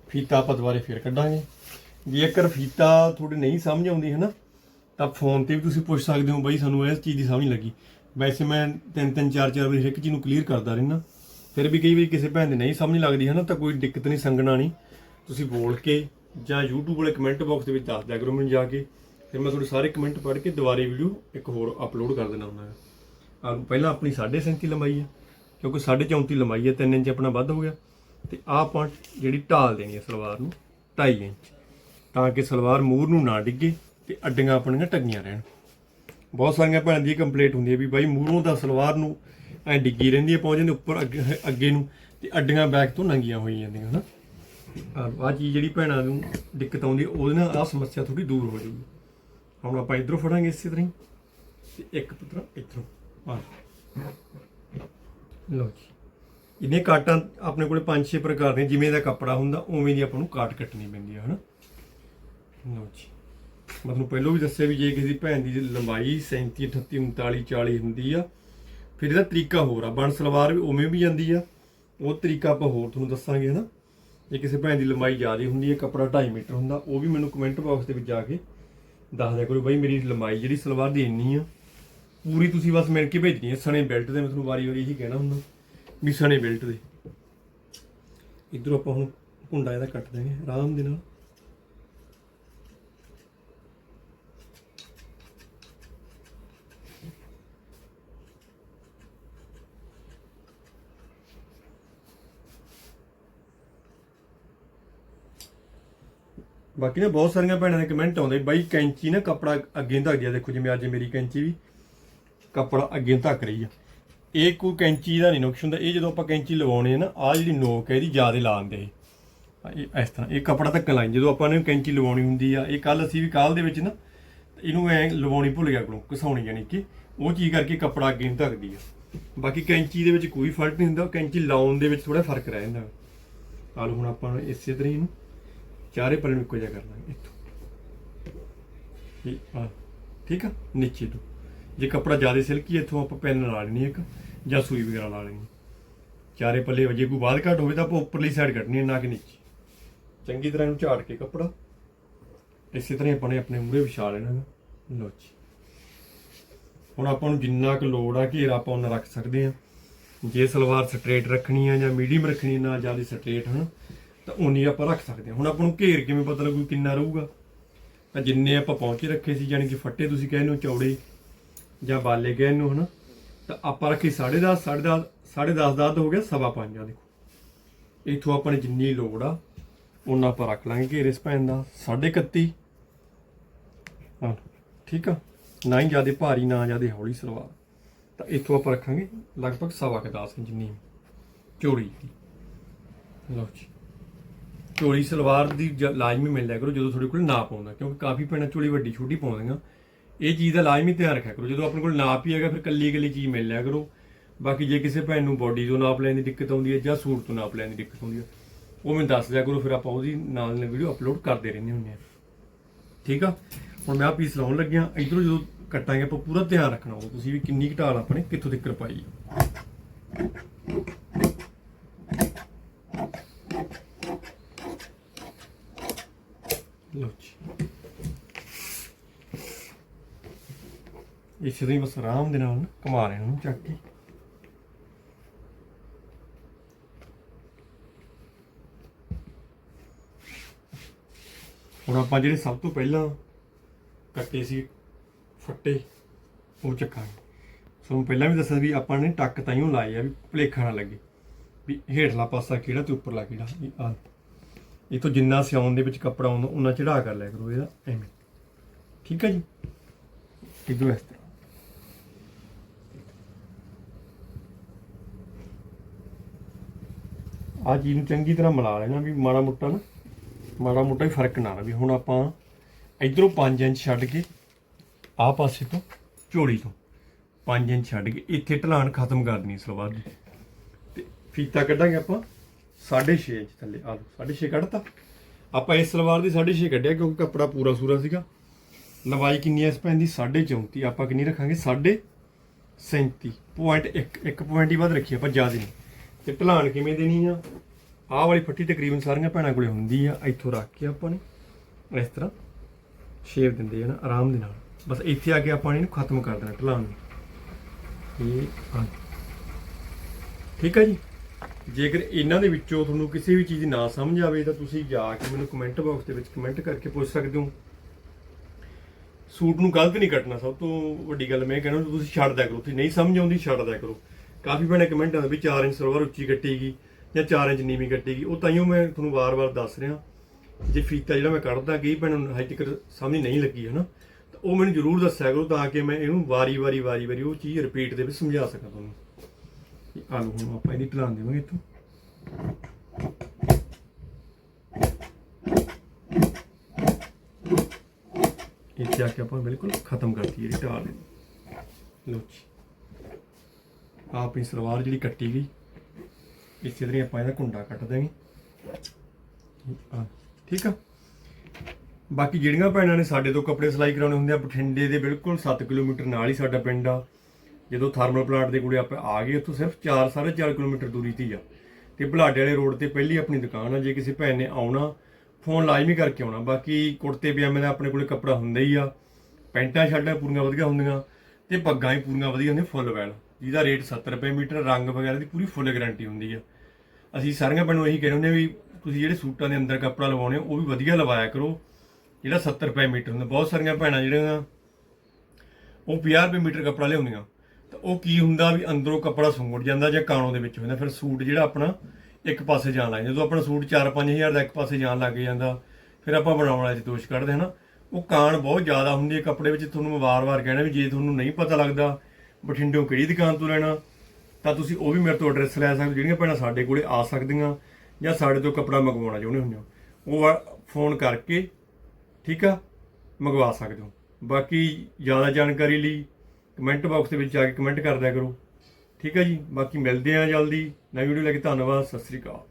ਫੀਤਾ ਆਪਾਂ ਦੁਬਾਰੇ ਫੇਰ ਕੱਢਾਂਗੇ। ਜੇਕਰ ਫੀਤਾ ਤੁਹਾਡੇ ਨਹੀਂ ਸਮਝ ਆਉਂਦੀ ਹੈ ਨਾ, ਤਾਂ ਫੋਨ ਤੇ ਵੀ ਤੁਸੀਂ ਪੁੱਛ ਸਕਦੇ ਹੋ, ਬਈ ਸਾਨੂੰ ਇਸ ਚੀਜ਼ ਦੀ ਸਮਝ ਲੱਗੀ। ਵੈਸੇ ਮੈਂ ਤਿੰਨ ਤਿੰਨ ਚਾਰ ਚਾਰ ਵਾਰੀ ਹਰ ਇੱਕ ਚੀਜ਼ ਨੂੰ ਕਲੀਅਰ ਕਰਦਾ ਰਹਿਣਾ ਫਿਰ ਵੀ ਕਈ ਵਾਰੀ ਕਿਸੇ ਭੈਣ ਦੀ ਨਹੀਂ ਸਮਝ ਲੱਗਦੀ ਹੈ ਨਾ ਤਾਂ ਕੋਈ ਦਿੱਕਤ ਨਹੀਂ ਸੰਗਣਾ ਨਹੀਂ। ਤੁਸੀਂ ਬੋਲ ਕੇ ਜਾਂ YouTube ਵਾਲੇ ਕਮੈਂਟ ਬਾਕਸ ਦੇ ਵਿੱਚ ਦੱਸ ਦਿਆ ਕਰੋ ਮੈਨੂੰ ਜਾ ਕੇ। ਫਿਰ ਮੈਂ ਤੁਹਾਡੇ ਸਾਰੇ ਕਮੈਂਟ ਪੜ੍ਹ ਕੇ ਦੁਬਾਰੇ ਵੀਡੀਓ ਇੱਕ ਹੋਰ ਅਪਲੋਡ ਕਰ ਦੇਣਾ ਹੁੰਦਾ ਹੈ। ਆ ਪਹਿਲਾਂ ਆਪਣੀ 37.5 ਲੰਬਾਈ ਹੈ, ਕਿਉਂਕਿ 34 ਲੰਬਾਈ ਹੈ 3 ਇੰਚ ਆਪਣਾ ਵੱਧ ਹੋ ਗਿਆ। ਤੇ ਆਹ ਆਪਾਂ ਜਿਹੜੀ ਢਾਲ ਦੇਣੀ ਹੈ ਸਲਵਾਰ ਨੂੰ 2.5 ਇੰਚ। ਤਾਂ ਕਿ ਸਲਵਾਰ ਮੂਰ ਨੂੰ ਨਾ ਡਿੱਗੇ ਤੇ ਅੱਡੀਆਂ ਆਪਣੀਆਂ ਟੰਗੀਆਂ ਰਹਿਣ। ਬਹੁਤ ਸਾਰੀਆਂ ਭੈਣਾਂ ਦੀ ਕੰਪਲੇਂਟ ਹੁੰਦੀ ਹੈ ਵੀ ਬਾਈ ਮੂਹਰੋਂ ਦਾ ਸਲਵਾਰ ਨੂੰ ਐ ਡਿੱਗੀ ਰਹਿੰਦੀ ਹੈ ਪਹੁੰਚ ਜਾਂਦੇ ਉੱਪਰ ਅੱਗੇ ਅੱਗੇ ਨੂੰ ਤੇ ਅੱਡੀਆਂ ਬੈਕ ਤੋਂ ਨੰਗੀਆਂ ਹੋਈ ਜਾਂਦੀਆਂ ਹਨਾ? ਆ ਚੀਜ਼ ਜਿਹੜੀ ਭੈਣਾਂ ਨੂੰ ਦਿੱਕਤ ਆਉਂਦੀ ਹੈ, ਉਹਦੇ ਨਾਲ ਆਹ ਸਮੱਸਿਆ ਥੋੜੀ ਦੂਰ ਹੋ ਜਾਊਗੀ। ਹੁਣ ਆਪਾਂ ਇਧਰੋਂ ਫੜਾਂਗੇ ਇਸੇ ਤਰ੍ਹਾਂ ਹੀ ਤੇ ਇੱਕ ਪੁੱਤਰਾ ਇੱਧਰੋਂ ਆ ਲਓ ਜੀ। ਇਹਨੇ ਕਾਟਾਂ ਆਪਣੇ ਕੋਲੇ ਪੰਜ ਛੇ ਪ੍ਰਕਾਰ ਦੇ ਜਿਵੇਂ ਦਾ ਕੱਪੜਾ ਹੁੰਦਾ ਉਵੇਂ ਦੀ ਆਪਾਂ ਨੂੰ ਕਾਟ ਕੱਟਣੀ ਪੈਂਦੀ ਹੈ ਹਨਾ? ਲਓ ਜੀ। ਮੈਂ ਤੁਹਾਨੂੰ ਪਹਿਲਾਂ ਵੀ ਦੱਸਿਆ ਵੀ ਜੇ ਕਿਸੇ ਦੀ ਭੈਣ ਦੀ ਲੰਬਾਈ 37 38 39 40 ਹੁੰਦੀ ਆ ਫਿਰ ਇਹਦਾ ਤਰੀਕਾ ਹੋਰ ਆ, ਬਣ ਸਲਵਾਰ ਵੀ ਉਵੇਂ ਵੀ ਜਾਂਦੀ ਆ। ਉਹ ਤਰੀਕਾ ਆਪਾਂ ਹੋਰ ਤੁਹਾਨੂੰ ਦੱਸਾਂਗੇ, ਹਨਾ। ਜੇ ਕਿਸੇ ਭੈਣ ਦੀ ਲੰਬਾਈ ਜ਼ਿਆਦਾ ਹੁੰਦੀ ਹੈ, ਕੱਪੜਾ 2.5 ਮੀਟਰ ਹੁੰਦਾ, ਉਹ ਵੀ ਮੈਨੂੰ ਕਮੈਂਟ ਬਾਕਸ ਦੇ ਵਿੱਚ ਜਾ ਕੇ ਦੱਸ ਦਿਆ ਕਰੋ, ਬਾਈ ਮੇਰੀ ਲੰਬਾਈ ਜਿਹੜੀ ਸਲਵਾਰ ਦੀ ਇੰਨੀ ਆ, ਪੂਰੀ ਤੁਸੀਂ ਬਸ ਮਿਲ ਕੇ ਭੇਜਣੀ ਹੈ ਸਣੇ ਬੈਲਟ ਦੇ, ਮੈਂ ਤੁਹਾਨੂੰ ਵਾਰੀ ਵਾਰੀ ਇਹੀ ਕਹਿਣਾ ਹੁੰਦਾ, ਵੀ ਸਣੇ ਬੈਲਟ ਦੇ। ਇਧਰੋਂ ਆਪਾਂ ਹੁਣ ਕੁੰਡਾ ਇਹਦਾ ਕੱਟ ਦਾਂਗੇ ਆਰਾਮ ਦੇ ਨਾਲ। ਬਾਕੀ ਨਾ ਬਹੁਤ ਸਾਰੀਆਂ ਭੈਣਾਂ ਦੇ ਕਮੈਂਟ ਆਉਂਦੇ ਬਾਈ ਕੈਂਚੀ ਨਾ ਕੱਪੜਾ ਅੱਗੇ ਧੱਕ ਗਿਆ ਦੇਖੋ ਜਿਵੇਂ ਅੱਜ ਮੇਰੀ ਕੈਂਚੀ ਵੀ ਕੱਪੜਾ ਅੱਗੇ ਧੱਕ ਰਹੀ ਆ। ਇਹ ਕੋਈ ਕੈਂਚੀ ਦਾ ਨਹੀਂ ਨੁਕਸ ਹੁੰਦਾ। ਇਹ ਜਦੋਂ ਆਪਾਂ ਕੈਂਚੀ ਲਵਾਉਣੀ ਹੈ ਨਾ ਆ ਜਿਹੜੀ ਨੋਕ ਹੈ ਇਹਦੀ ਜ਼ਿਆਦਾ ਲਾਉਂਦੇ ਇਹ ਇਸ ਤਰ੍ਹਾਂ, ਇਹ ਕੱਪੜਾ ਧੱਕਣ ਲੱਗ ਜਦੋਂ ਆਪਾਂ ਨੇ ਕੈਂਚੀ ਲਵਾਉਣੀ ਹੁੰਦੀ ਆ, ਇਹ ਕੱਲ ਅਸੀਂ ਵੀ ਕਾਲ ਦੇ ਵਿੱਚ ਨਾ, ਇਹਨੂੰ ਐ ਲਵਾਉਣੀ ਭੁੱਲ ਗਿਆ ਕੋਲੋਂ, ਘਸਾਉਣੀ ਯਾਨੀ ਕਿ, ਉਹ ਚੀਜ਼ ਕਰਕੇ ਕੱਪੜਾ ਅੱਗੇ ਨੂੰ ਧੱਕਦੀ ਆ। ਬਾਕੀ ਕੈਂਚੀ ਦੇ ਵਿੱਚ ਕੋਈ ਫ਼ਰਕ ਨਹੀਂ ਹੁੰਦਾ। ਕੈਂਚੀ ਲਾਉਣ ਦੇ ਵਿੱਚ ਥੋੜਾ ਫ਼ਰਕ ਰਹਿ ਜਾਂਦਾ। ਆ ਹੁਣ ਆਪਾਂ ਇਸੇ ਤਰ੍ਹਾਂ ਹੀ ਇਹਨੂੰ ਚਾਰੇ ਪੱਲੇ ਨੂੰ ਇੱਕੋ ਜਿਹਾ ਕਰ ਲਾਂਗੇ ਇੱਥੋਂ। ਇਹ ਆ ਠੀਕ ਆ? ਨੀਚੇ ਤੋਂ। ਜੇ ਕੱਪੜਾ ਜ਼ਿਆਦਾ ਸਿਲਕੀ ਹੈ, ਇੱਥੋਂ ਆਪਾਂ ਪੈਨ ਲਾ ਲੈਣੀ ਇੱਕ ਜਾਂ ਸੂਈ ਵਗੈਰਾ ਲਾ ਲੈਣੀ। ਚਾਰੇ ਪੱਲੇ ਵਜੇ ਕੋਈ ਬਾਅਦ ਘਟ ਹੋਵੇ ਤਾਂ ਆਪਾਂ ਉੱਪਰਲੀ ਸਾਈਡ ਕੱਢਣੀ ਹੈ ਨਾ ਕਿ ਨੀਚੇ। ਚੰਗੀ ਤਰ੍ਹਾਂ ਇਹਨੂੰ ਝਾੜ ਕੇ ਕੱਪੜਾ। ਇਸੇ ਤਰ੍ਹਾਂ ਹੀ ਆਪਾਂ ਨੇ ਆਪਣੇ ਮੂਹਰੇ ਵਿਛਾ ਲੈਣਾ ਗਾ। ਜੀ। ਹੁਣ ਆਪਾਂ ਨੂੰ ਜਿੰਨਾ ਕੁ ਲੋੜ ਆ ਘੇਰਾ ਆਪਾਂ ਉਹਨਾਂ ਰੱਖ ਸਕਦੇ ਆ। ਜੇ ਸਲਵਾਰ ਸਟ੍ਰੇਟ ਰੱਖਣੀ ਆ ਜਾਂ ਮੀਡੀਅਮ ਰੱਖਣੀ ਨਾ ਜ਼ਿਆਦਾ ਸਟ੍ਰੇਟ ਹਨ? ਤਾਂ ਉਨੀ ਆਪਾਂ ਰੱਖ ਸਕਦੇ ਹਾਂ। ਹੁਣ ਆਪਾਂ ਨੂੰ ਘੇਰ ਕਿਵੇਂ ਪਤਾ ਲੱਗੂ ਕਿੰਨਾ ਰਹੂਗਾ। ਤਾਂ ਜਿੰਨੇ ਆਪਾਂ ਪਹੁੰਚੇ ਰੱਖੇ ਸੀ ਯਾਨੀ ਕਿ ਫੱਟੇ ਤੁਸੀਂ ਕਹਿੰਦੇ ਹੋ, ਚੌੜੇ ਜਾਂ ਬਾਲੇ ਕਹਿੰਦੇ ਨੂੰ ਹਨਾ? ਤਾਂ ਆਪਾਂ ਰੱਖੀ 10.5 10.5 10.5 ਦਾ ਹੋ ਗਿਆ, ਸਵਾ ਪੰਜ ਆ ਦੇਖੋ। ਇਥੋਂ ਆਪਾਂ ਨੇ ਜਿੰਨੀ ਲੋੜ ਆ ਉਹਨਾਂ ਆਪਾਂ ਰੱਖ ਲਾਂਗੇ ਘੇਰੇ ਸਪੈਨ ਦਾ। 31 ਹਾਂ, ਠੀਕ ਆ? ਨਾ ਹੀ ਜ਼ਿਆਦਾ ਭਾਰੀ, ਨਾ ਜ਼ਿਆਦਾ ਹੌਲੀ ਸਲਵਾਰ। ਤਾਂ ਇਥੋਂ ਆਪਾਂ ਰੱਖਾਂਗੇ, ਲਗਭਗ ਸਵਾ ਕੁ 10 ਜਿੰਨੀ ਚੌੜੀ ਲਓ ਜੀ। ਚੋਲੀ ਸਲਵਾਰ ਦੀ ਜ- ਲਾਜ਼ਮੀ ਮਿਲ ਲਿਆ ਕਰੋ ਜਦੋਂ ਤੁਹਾਡੇ ਕੋਲ ਨਾਪ ਆਉਂਦਾ, ਕਿਉਂਕਿ ਕਾਫੀ ਭੈਣਾਂ ਚੋਲੀ ਵੱਡੀ ਛੋਟੀ ਪਾਉਂਦੀਆਂ। ਇਹ ਚੀਜ਼ ਦਾ ਲਾਜ਼ਮੀ ਧਿਆਨ ਰੱਖਿਆ ਕਰੋ, ਜਦੋਂ ਆਪਣੇ ਕੋਲ ਨਾਪ ਹੀ ਹੈਗਾ, ਫਿਰ ਕੱਲੀ ਕੱਲੀ ਚੀਜ਼ ਮਿਲ ਲਿਆ ਕਰੋ। ਬਾਕੀ ਜੇ ਕਿਸੇ ਭੈਣ ਨੂੰ ਬੋਡੀ ਤੋਂ ਨਾਪ ਲੈਣ ਦੀ ਦਿੱਕਤ ਆਉਂਦੀ ਹੈ ਜਾਂ ਸੂਟ ਤੋਂ ਨਾਪ ਲੈਣ ਦੀ ਦਿੱਕਤ ਆਉਂਦੀ ਹੈ, ਉਹ ਮੈਨੂੰ ਦੱਸ ਦਿਆ ਕਰੋ, ਫਿਰ ਆਪਾਂ ਉਹਦੀ ਨਾਲ ਨਾਲ ਵੀਡੀਓ ਅਪਲੋਡ ਕਰਦੇ ਰਹਿੰਦੇ ਹੁੰਦੇ ਹਾਂ। ਠੀਕ ਆ? ਹੁਣ ਮੈਂ ਆ ਪੀਸ ਲਾਉਣ ਲੱਗਿਆ, ਇਧਰੋਂ ਜਦੋਂ ਕੱਟਾਂਗੇ, ਆਪਾਂ ਪੂਰਾ ਧਿਆਨ ਰੱਖਣਾ ਹੋਊ, ਤੁਸੀਂ ਵੀ ਕਿੰਨੀ ਕੁ ਢਾਲ ਆਪਣੇ ਕਿੱਥੋਂ ਤੱਕ ਪਾਈ ਆ ਲਓ ਜੀ ਇਸੇ ਤਰ੍ਹਾਂ ਹੀ ਬਸ ਆਰਾਮ ਦੇ ਨਾਲ ਨਾ ਘੁਮਾ ਰਹੇ ਨੂੰ ਚੱਕ ਕੇ। ਹੁਣ ਆਪਾਂ ਜਿਹੜੇ ਸਭ ਤੋਂ ਪਹਿਲਾਂ ਕੱਟੇ ਸੀ ਫੱਟੇ, ਉਹ ਚੱਕਾਂਗੇ। ਸੋ ਪਹਿਲਾਂ ਵੀ ਦੱਸਿਆ ਵੀ ਆਪਾਂ ਨੇ ਟੱਕ ਤਾਈਓ ਲਾਏ ਆ ਵੀ ਭਲੇਖਾ ਨਾ ਲੱਗੇ, ਵੀ ਹੇਠਲਾ ਪਾਸਾ ਕਿਹੜਾ ਤੇ ਉੱਪਰਲਾ ਕਿਹੜਾ ਇਹ ਆ ਇਥੋਂ ਜਿੰਨਾ ਸਿਆਉਣ ਦੇ ਵਿੱਚ ਕੱਪੜਾ ਆਉਂਦਾ ਉਹਨਾਂ ਚੜਾ ਕਰ ਲਿਆ ਕਰੋ ਇਹਦਾ, ਐਵੇਂ। ਠੀਕ ਹੈ ਜੀ? ਇਧਰ ਇਸ ਤਰ੍ਹਾਂ। ਆ ਚੀਜ਼ ਨੂੰ ਚੰਗੀ ਤਰ੍ਹਾਂ ਮਿਲਾ ਲੈਣਾ ਵੀ ਮਾੜਾ ਮੋਟਾ ਨਾ, ਮਾੜਾ ਮੋਟਾ ਹੀ ਫ਼ਰਕ ਨਾ ਵੀ ਹੁਣ ਆਪਾਂ ਇਧਰੋਂ 5 ਇੰਚ ਛੱਡ ਕੇ ਆਹ ਪਾਸੇ ਤੋਂ ਝੋਲੀ ਤੋਂ 5 ਇੰਚ ਛੱਡ ਕੇ ਇੱਥੇ ਢਲਾਣ ਖਤਮ ਕਰ ਦੇਣੀ ਸਲਵਾਰ ਦੀ। ਤੇ ਫੀਤਾ ਕੱਢਾਂਗੇ ਆਪਾਂ 6.5 ਇੰਚ ਥੱਲੇ। ਆ ਲਓ 6.5 ਕੱਢਤਾ। ਆਪਾਂ ਇਸ ਸਲਵਾਰ ਦੀ 6.5 ਕੱਢਿਆ ਕਿਉਂਕਿ ਕੱਪੜਾ ਪੂਰਾ ਸੂਰਾ ਸੀਗਾ। ਲੰਬਾਈ ਕਿੰਨੀ ਐ ਇਸ ਪੈਣ ਦੀ? 34 ਆਪਾਂ ਕਿੰਨੀ ਰੱਖਾਂਗੇ? 37 ਪੁਆਇੰਟ 1 1 ਪੁਆਇੰਟ ਹੀ ਵੱਧ ਰੱਖੀ ਆਪਾਂ ਜ਼ਿਆਦਾ ਨਹੀਂ। ਤੇ ਢਲਾਣ ਕਿਵੇਂ ਦੇਣੀ ਆ? ਆਹ ਵਾਲੀ ਫੱਟੀ ਤਕਰੀਬਨ ਸਾਰੀਆਂ ਭੈਣਾਂ ਕੋਲੇ ਹੁੰਦੀ ਆ, ਇੱਥੋਂ ਰੱਖ ਕੇ ਆਪਾਂ ਨੇ ਇਸ ਤਰ੍ਹਾਂ ਸ਼ੇਪ ਦਿੰਦੇ ਆ ਨਾ, ਆਰਾਮ ਦੇ ਨਾਲ। ਬਸ ਇੱਥੇ ਆ ਕੇ ਆਪਾਂ ਇਹਨੂੰ ਖਤਮ ਕਰ ਦੇਣਾ ਢਲਾਨ ਨੂੰ। ਇਹ ਆ। ਠੀਕ ਆ ਜੀ? ਜੇਕਰ ਇਹਨਾਂ ਦੇ ਵਿੱਚੋਂ ਤੁਹਾਨੂੰ ਕਿਸੇ ਵੀ ਚੀਜ਼ ਨਾ ਸਮਝ ਆਵੇ, ਤਾਂ ਤੁਸੀਂ ਜਾ ਕੇ ਮੈਨੂੰ ਕਮੈਂਟ ਬਾਕਸ ਦੇ ਵਿੱਚ ਕਮੈਂਟ ਕਰਕੇ ਪੁੱਛ ਸਕਦੇ ਹੋ। ਸੂਟ ਨੂੰ ਗਲਤ ਨਹੀਂ ਕੱਟਣਾ, ਸਭ ਤੋਂ ਵੱਡੀ ਗੱਲ ਮੈਂ ਕਹਿਣਾ, ਤੁਸੀਂ ਛੱਡ ਦਿਆ ਕਰੋ। ਤੁਸੀਂ ਨਹੀਂ ਸਮਝ ਆਉਂਦੀ, ਛੱਡ ਦਿਆ ਕਰੋ। ਕਾਫੀ ਬਣੇ ਕਮੈਂਟ ਆਉਂਦੇ ਵੀ 4 ਇੰਚ ਸਲਵਾਰ ਉੱਚੀ ਕੱਟੇਗੀ ਜਾਂ 4 ਇੰਚ ਨੀਵੀਂ ਕੱਟੇਗੀ, ਉਹ ਤਾਈਓ ਮੈਂ ਤੁਹਾਨੂੰ ਵਾਰ-ਵਾਰ ਦੱਸ ਰਿਹਾ। ਜੇ ਫੀਤਾ ਜਿਹੜਾ ਮੈਂ ਕੱਢਦਾ, ਕਈ ਭੈਣਾਂ ਨੂੰ ਹਜੇ ਤੱਕ ਸਮਝ ਨਹੀਂ ਲੱਗੀ ਹੈ ਨਾ ਤਾਂ ਉਹ ਮੈਨੂੰ ਜ਼ਰੂਰ ਦੱਸਿਆ ਕਰੋ ਤਾਂ ਕਿ ਮੈਂ ਇਹਨੂੰ ਵਾਰੀ-ਵਾਰੀ ਵਾਰੀ-ਵਾਰੀ ਉਹ ਚੀਜ਼ ਰਿਪੀਟ ਦੇ ਵਿੱਚ ਸਮਝਾ ਸਕਾਂ ਤੁਹਾਨੂੰ। ਇਹ ਆਲੂ ਹੁਣ ਆਪਾਂ ਇਹਦੀ ਢਲਾਨ ਦੇਵਾਂਗੇ ਇੱਥੋਂ। ਇੱਥੇ ਆ ਕੇ ਆਪਾਂ ਬਿਲਕੁਲ ਖਤਮ ਕਰਤੀ ਜਿਹੜੀ ਢਾਲ ਲੋ ਜੀ। ਆਹ ਆਪਣੀ ਸਲਵਾਰ ਜਿਹੜੀ ਕੱਟੀ ਗਈ, ਇਸੇ ਤਰ੍ਹਾਂ ਹੀ ਆਪਾਂ ਇਹਦਾ ਕੁੰਡਾ ਕੱਟ ਦਾਂਗੇ ਆ ਠੀਕ ਆ? ਬਾਕੀ ਜਿਹੜੀਆਂ ਭੈਣਾਂ ਨੇ ਸਾਡੇ ਤੋਂ ਕੱਪੜੇ ਸਿਲਾਈ ਕਰਾਉਣੇ ਹੁੰਦੇ ਆ, ਬਠਿੰਡੇ ਦੇ ਬਿਲਕੁਲ 7 ਕਿਲੋਮੀਟਰ ਨਾਲ ਹੀ ਸਾਡਾ ਪਿੰਡ ਆ। ਜਦੋਂ ਥਰਮਲ ਪਲਾਂਟ ਦੇ ਕੋਲੇ ਆਪਾਂ ਆ ਗਏ, ਉੱਥੋਂ ਸਿਰਫ 4 4.5 ਕਿਲੋਮੀਟਰ ਦੂਰੀ ਤੇ ਹੀ ਆ। ਤੇ ਬੁਲਾਡੇ ਵਾਲੇ ਰੋਡ ਤੇ ਪਹਿਲੀ ਆਪਣੀ ਦੁਕਾਨ ਆ, ਜੇ ਕਿਸੇ ਭੈਣ ਨੇ ਆਉਣਾ, ਫੋਨ ਲਾਜ਼ਮੀ ਕਰਕੇ ਆਉਣਾ। ਬਾਕੀ ਕੁੜਤੇ, ਪਜਾਮੇ ਦਾ ਆਪਣੇ ਕੋਲੇ ਕੱਪੜਾ ਹੁੰਦਾ ਹੀ ਆ। ਪੈਂਟਾਂ, ਸ਼ਰਟਾਂ ਪੂਰੀਆਂ ਵਧੀਆ ਹੁੰਦੀਆਂ ਤੇ ਪੱਗਾਂ ਹੀ ਪੂਰੀਆਂ ਵਧੀਆ ਹੁੰਦੀਆਂ, ਫੁੱਲ ਵੈਲ। ਜਿਹਦਾ ਰੇਟ 70 ਰੁਪਏ ਮੀਟਰ ਰੰਗ ਵਗੈਰਾ ਦੀ ਪੂਰੀ ਫੁੱਲ ਗਾਰੰਟੀ ਹੁੰਦੀ ਆ। ਅਸੀਂ ਸਾਰੀਆਂ ਭੈਣਾਂ ਨੂੰ ਇਹੀ ਕਹਿੰਦੇ ਹੁੰਦੇ ਵੀ ਤੁਸੀਂ ਜਿਹੜੇ ਸੂਟਾਂ ਦੇ ਅੰਦਰ ਕੱਪੜਾ ਲਵਾਉਣੇ ਹੋ, ਉਹ ਵੀ ਵਧੀਆ ਲਵਾਇਆ ਕਰੋ। ਜਿਹੜਾ 70 ਰੁਪਏ ਮੀਟਰ ਹੁੰਦਾ ਬਹੁਤ ਸਾਰੀਆਂ ਭੈਣਾਂ ਜਿਹੜੀਆਂ ਉਹ 50 ਰੁਪਏ ਮੀਟਰ ਕੱਪੜਾ ਲਿਆਉਂਦੀਆਂ। ਤਾਂ ਉਹ ਕੀ ਹੁੰਦਾ ਵੀ ਅੰਦਰੋਂ ਕੱਪੜਾ ਸੁੰਗੜ ਜਾਂਦਾ ਜਾਂ ਕਾਣੋ ਦੇ ਵਿੱਚ ਹੁੰਦਾ ਫਿਰ ਸੂਟ ਜਿਹੜਾ ਆਪਣਾ ਇੱਕ ਪਾਸੇ ਜਾਣ ਲੱਗ ਜਾਂਦਾ। ਜਦੋਂ ਆਪਣਾ ਸੂਟ 4-5000 ਦਾ ਇੱਕ ਪਾਸੇ ਜਾਣ ਲੱਗ ਜਾਂਦਾ ਫਿਰ ਆਪਾਂ ਬਣਾਉਣ ਵਾਲੇ ਚ ਦੋਸ਼ ਕੱਢਦੇ ਹਨਾ ਉਹ ਕਾਣ ਬਹੁਤ ਜ਼ਿਆਦਾ ਹੁੰਦੀ ਹੈ ਕੱਪੜੇ ਵਿੱਚ ਤੁਹਾਨੂੰ ਮੈਂ ਵਾਰ-ਵਾਰ ਕਹਿਣਾ ਵੀ ਜੇ ਤੁਹਾਨੂੰ ਨਹੀਂ ਪਤਾ ਲੱਗਦਾ ਬਠਿੰਡਿਓਂ ਕਿਹੜੀ ਦੁਕਾਨ ਤੋਂ ਲੈਣਾ? ਤਾਂ ਤੁਸੀਂ ਉਹ ਵੀ ਮੇਰੇ ਤੋਂ ਐਡਰੈਸ ਲੈ ਸਕਦੇ ਹੋ। ਜਿਹੜੀਆਂ ਭੈਣਾਂ ਸਾਡੇ ਕੋਲੇ ਆ ਸਕਦੀਆਂ ਜਾਂ ਸਾਡੇ ਤੋਂ ਕੱਪੜਾ ਮੰਗਵਾਉਣਾ ਚਾਹੁੰਦੇ ਹੁੰਦੇ ਹੋ। ਉਹ ਫੋਨ ਕਰਕੇ, ਠੀਕ ਆ? ਮੰਗਵਾ ਸਕਦੇ ਹੋ। ਬਾਕੀ ਜ਼ਿਆਦਾ ਜਾਣਕਾਰੀ ਲਈ ਕਮੈਂਟ ਬਾਕਸ ਦੇ ਵਿੱਚ ਜਾ ਕੇ ਕਮੈਂਟ ਕਰਦਿਆ ਕਰੋ। ਠੀਕ ਆ ਜੀ? ਬਾਕੀ ਮਿਲਦੇ ਆ ਜਲਦੀ। ਨਵੀਂ ਵੀਡੀਓ ਲੈ ਕੇ ਧੰਨਵਾਦ, ਸਤਿ ਸ੍ਰੀ ਅਕਾਲ।